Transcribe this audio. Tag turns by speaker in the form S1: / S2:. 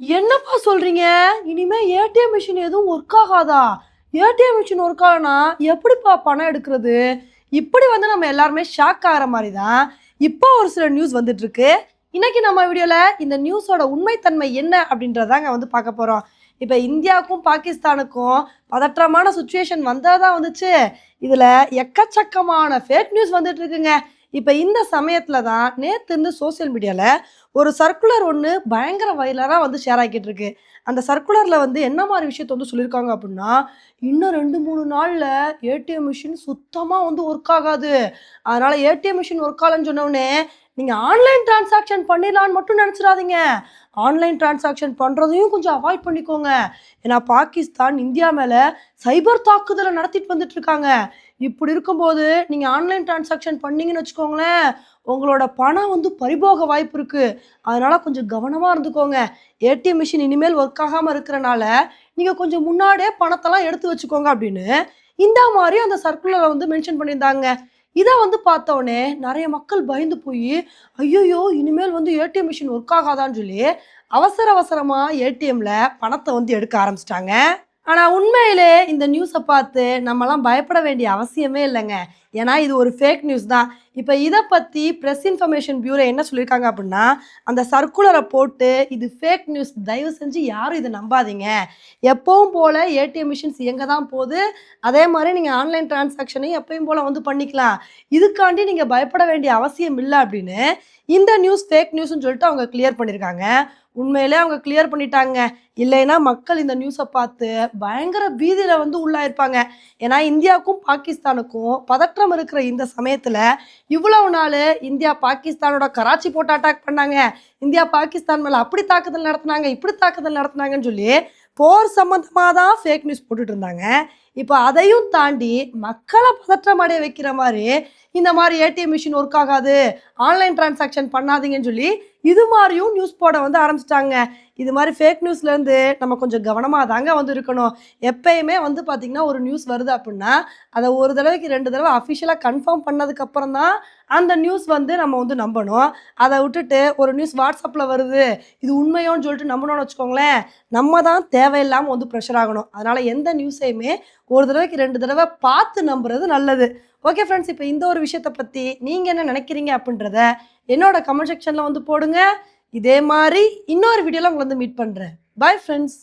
S1: என்னப்பா சொல்றீங்க? இனிமே ஏடிஎம் மிஷின் எதுவும் ஒர்க் ஆகாதா? ஏடிஎம் மிஷின் ஒர்க் ஆகனா எப்படிப்பா பணம் எடுக்கிறது? இப்படி வந்து நம்ம எல்லாருமே ஷாக் ஆகிற மாதிரி தான் இப்போ ஒரு சில நியூஸ் வந்துட்டு இருக்கு இன்னைக்கு நம்ம வீடியோவில் இந்த நியூஸோட உண்மைத்தன்மை என்ன அப்படின்றதாங்க வந்து பார்க்க போகிறோம் இப்போ இந்தியாவுக்கும் பாகிஸ்தானுக்கும் பதற்றமான சுச்சுவேஷன் வந்தால் தான் வந்துச்சு. இதில் எக்கச்சக்கமான ஃபேக் நியூஸ் வந்துட்டு இருக்குங்க இப்போ இந்த சமயத்தில் தான் நேற்று இருந்து சோஷியல் மீடியாவில் ஒரு சர்க்குலர் ஒன்று பயங்கர வைரலாக வந்து ஷேர் ஆகிட்டு இருக்கு. அந்த சர்க்குலரில் வந்து என்ன மாதிரி விஷயத்த வந்து சொல்லியிருக்காங்க அப்படின்னா இன்னும் ரெண்டு மூணு நாளில் ஏடிஎம் மிஷின் சுத்தமாக வந்து ஒர்க் ஆகாது. அதனால் ஏடிஎம் மிஷின் ஒர்க் ஆகலன்னு சொன்னோடனே நீங்கள் ஆன்லைன் டிரான்சாக்ஷன் பண்ணிடலான்னு மட்டும் நினச்சிடாதீங்க. ஆன்லைன் டிரான்சாக்ஷன் பண்ணுறதையும் கொஞ்சம் அவாய்ட் பண்ணிக்கோங்க. ஏன்னா பாகிஸ்தான் இந்தியா மேலே சைபர் தாக்குதலை நடத்திட்டு வந்துட்டு இருக்காங்க. இப்படி இருக்கும்போது நீங்கள் ஆன்லைன் டிரான்சாக்ஷன் பண்ணீங்கன்னு வச்சுக்கோங்களேன் உங்களோட பணம் வந்து பறிபோக வாய்ப்பு இருக்குது அதனால் கொஞ்சம் கவனமாக இருந்துக்கோங்க. ஏடிஎம் மிஷின் இனிமேல் ஒர்க் ஆகாமல் இருக்கிறனால நீங்கள் கொஞ்சம் முன்னாடியே பணத்தெல்லாம் எடுத்து வச்சுக்கோங்க அப்படின்னு இந்த மாதிரி அந்த சர்க்குலரை வந்து மென்ஷன் பண்ணியிருந்தாங்க. இதை வந்து பார்த்தோன்னே நிறைய மக்கள் பயந்து போய் ஐயோயோ இனிமேல் வந்து ஏடிஎம் மிஷின் ஒர்க் ஆகாதான்னு சொல்லி அவசர அவசரமாக ஏடிஎம்மில் பணத்தை வந்து எடுக்க ஆரம்பிச்சிட்டாங்க. ஆனால் உண்மையிலே இந்த நியூஸை பார்த்து நம்மலாம் பயப்பட வேண்டிய அவசியமே இல்லைங்க. ஏன்னா இது ஒரு ஃபேக் நியூஸ் தான். இப்போ இதை பற்றி ப்ரெஸ் இன்ஃபர்மேஷன் பியூரோ என்ன சொல்லியிருக்காங்க அப்படின்னா அந்த சர்க்குலரை போட்டு இது ஃபேக் நியூஸ் தயவு செஞ்சு யாரும் இதை நம்பாதீங்க. எப்பவும் போல் ஏடிஎம் மிஷின்ஸ் எங்கே தான் போகுது. அதே மாதிரி நீங்கள் ஆன்லைன் டிரான்சாக்ஷனையும் எப்பயும் போல் வந்து பண்ணிக்கலாம். இதுக்காண்டி நீங்கள் பயப்பட வேண்டிய அவசியம் இல்லை அப்படின்னு இந்த நியூஸ் ஃபேக் நியூஸ்னு சொல்லிட்டு அவங்க கிளியர் பண்ணியிருக்காங்க உண்மையிலே அவங்க கிளியர் பண்ணிட்டாங்க. இல்லைன்னா மக்கள் இந்த நியூஸை பார்த்து பயங்கர பீதியில் வந்து உள்ளாயிருப்பாங்க. ஏன்னா இந்தியாவுக்கும் பாகிஸ்தானுக்கும் பதற்றம் இருக்கிற இந்த சமயத்தில் இவ்வளவு நாள் இந்தியா பாகிஸ்தானோட கராச்சி போட்டு அட்டாக் பண்ணாங்க. இந்தியா பாகிஸ்தான் மேலே அப்படி தாக்குதல் நடத்துனாங்க இப்படி தாக்குதல் நடத்துனாங்கன்னு சொல்லி போர் சம்மந்தமாக தான் ஃபேக் நியூஸ் போட்டுட்டு இருந்தாங்க. இப்போ அதையும் தாண்டி மக்களை பதற்றம் அடைய வைக்கிற மாதிரி இந்த மாதிரி ஏடிஎம் மிஷின் ஒர்க் ஆகாது ஆன்லைன் டிரான்சாக்ஷன் பண்ணாதீங்கன்னு சொல்லி இது மாதிரியும் நியூஸ் போட வந்து ஆரம்பிச்சிட்டாங்க. இது மாதிரி ஃபேக் நியூஸ்லேருந்து நம்ம கொஞ்சம் கவனமாக தாங்க வந்து இருக்கணும். எப்பயுமே வந்து பார்த்திங்கன்னா ஒரு நியூஸ் வருது அப்படின்னா அதை ஒரு தடவைக்கு ரெண்டு தடவை அஃபிஷியலாக கன்ஃபார்ம் பண்ணதுக்கப்புறம் தான் அந்த நியூஸ் வந்து நம்ம வந்து நம்பணும். அதை விட்டுட்டு ஒரு நியூஸ் வாட்ஸ்அப்பில் வருது. இது உண்மையோன்னு சொல்லிட்டு நம்பணும்னு வச்சுக்கோங்களேன். நம்ம தான் தேவையில்லாமல் வந்து ப்ரெஷர் ஆகணும். அதனால் எந்த நியூஸையுமே ஒரு தடவைக்கு ரெண்டு தடவை பார்த்து நம்புறது நல்லது. ஓகே ஃப்ரெண்ட்ஸ் இப்போ இந்த ஒரு விஷயத்தை பற்றி நீங்கள் என்ன நினைக்கிறீங்க அப்படின்றத என்னோட கமெண்ட் செக்ஷனில் வந்து போடுங்க. இதே மாதிரி இன்னொரு வீடியோவில் உங்களை வந்து மீட் பண்ணுறேன் பாய் ஃப்ரெண்ட்ஸ்